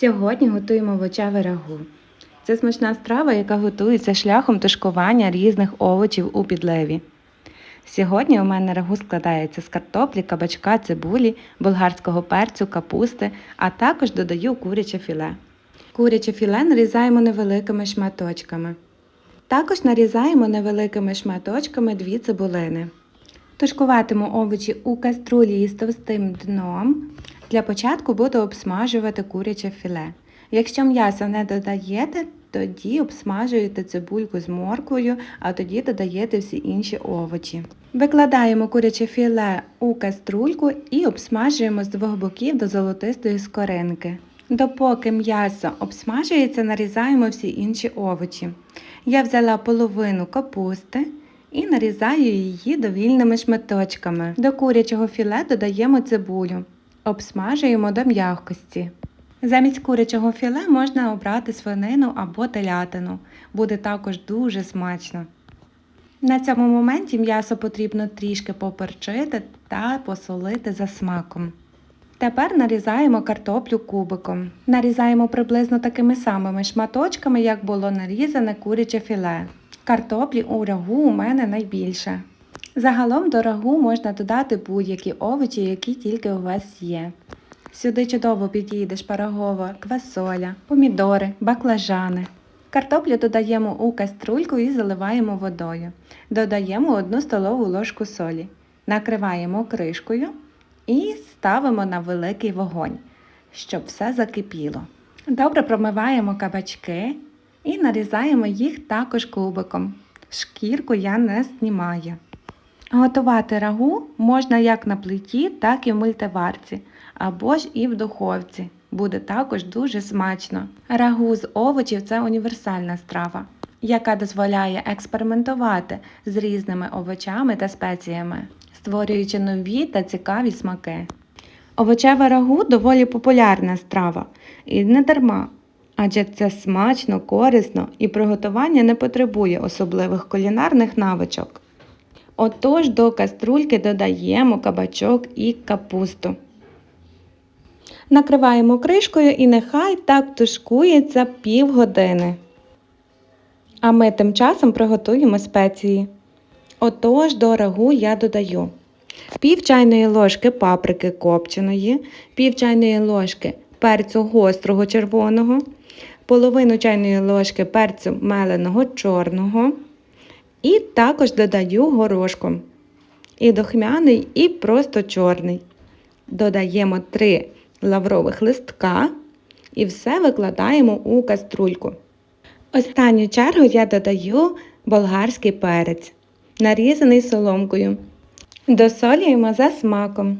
Сьогодні готуємо овочеве рагу. Це смачна страва, яка готується шляхом тушкування різних овочів у підлеві. Сьогодні у мене рагу складається з картоплі, кабачка, цибулі, болгарського перцю, капусти, а також додаю куряче філе. Куряче філе нарізаємо невеликими шматочками. Також нарізаємо невеликими шматочками дві цибулини. Тушкуватиму овочі у каструлі із товстим дном. Для початку буду обсмажувати куряче філе. Якщо м'ясо не додаєте, тоді обсмажуєте цибульку з морквою, а тоді додаєте всі інші овочі. Викладаємо куряче філе у каструльку і обсмажуємо з двох боків до золотистої скоринки. Допоки м'ясо обсмажується, нарізаємо всі інші овочі. Я взяла половину капусти і нарізаю її довільними шматочками. До курячого філе додаємо цибулю. Обсмажуємо до м'якості. Замість курячого філе можна обрати свинину або телятину. Буде також дуже смачно. На цьому моменті м'ясо потрібно трішки поперчити та посолити за смаком. Тепер нарізаємо картоплю кубиком. Нарізаємо приблизно такими самими шматочками, як було нарізане куряче філе. Картоплі у рагу у мене найбільше. Загалом до рагу можна додати будь-які овочі, які тільки у вас є. Сюди чудово підійде шпарагова, квасоля, помідори, баклажани. Картоплю додаємо у каструльку і заливаємо водою. Додаємо 1 столову ложку солі. Накриваємо кришкою і ставимо на великий вогонь, щоб все закипіло. Добре промиваємо кабачки і нарізаємо їх також кубиком. Шкірку я не знімаю. Готувати рагу можна як на плиті, так і в мультиварці, або ж і в духовці. Буде також дуже смачно. Рагу з овочів це універсальна страва, яка дозволяє експериментувати з різними овочами та спеціями, створюючи нові та цікаві смаки. Овочеве рагу доволі популярна страва, і не дарма, адже це смачно, корисно і приготування не потребує особливих кулінарних навичок. Отож до каструльки додаємо кабачок і капусту. Накриваємо кришкою і нехай так тушкується півгодини. А ми тим часом приготуємо спеції. Отож до рагу я додаю пів чайної ложки паприки копченої, пів чайної ложки перцю гострого червоного, половину чайної ложки перцю меленого чорного. І також додаю горошком. І дохмяний, і просто чорний. Додаємо 3 лаврових листка і все викладаємо у каструльку. Останню чергу я додаю болгарський перець, нарізаний соломкою. Досолюємо за смаком.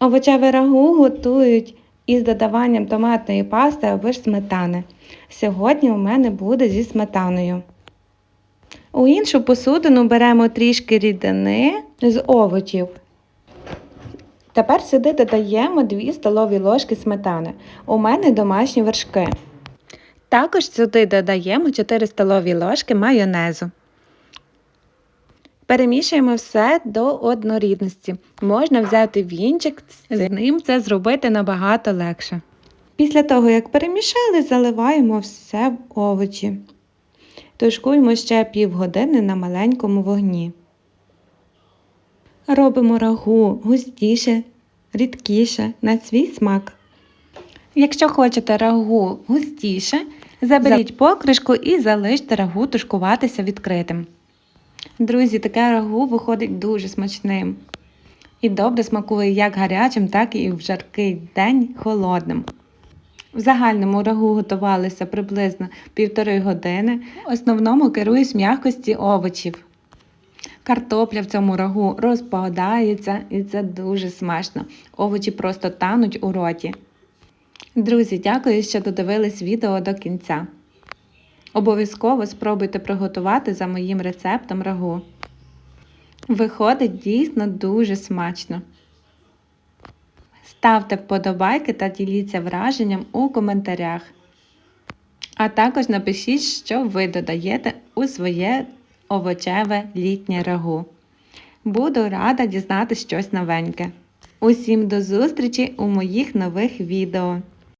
Овочеве рагу готують із додаванням томатної пасти або ж сметани. Сьогодні у мене буде зі сметаною. У іншу посудину беремо трішки рідини з овочів. Тепер сюди додаємо 2 столові ложки сметани. У мене домашні вершки. Також сюди додаємо 4 столові ложки майонезу. Перемішуємо все до однорідності. Можна взяти вінчик, з ним це зробити набагато легше. Після того, як перемішали, заливаємо все в овочі. Тушкуємо ще півгодини на маленькому вогні. Робимо рагу густіше, рідкіше на свій смак. Якщо хочете рагу густіше, заберіть покришку і залиште рагу тушкуватися відкритим. Друзі, таке рагу виходить дуже смачним. І добре смакує як гарячим, так і в жаркий день холодним. В загальному рагу готувалися приблизно півтори години. В основному керуюсь м'якості овочів. Картопля в цьому рагу розпадається і це дуже смачно. Овочі просто тануть у роті. Друзі, дякую, що додивились відео до кінця. Обов'язково спробуйте приготувати за моїм рецептом рагу. Виходить дійсно дуже смачно. Ставте вподобайки та діліться враженням у коментарях. А також напишіть, що ви додаєте у своє овочеве літнє рагу. Буду рада дізнати щось новеньке. Усім до зустрічі у моїх нових відео!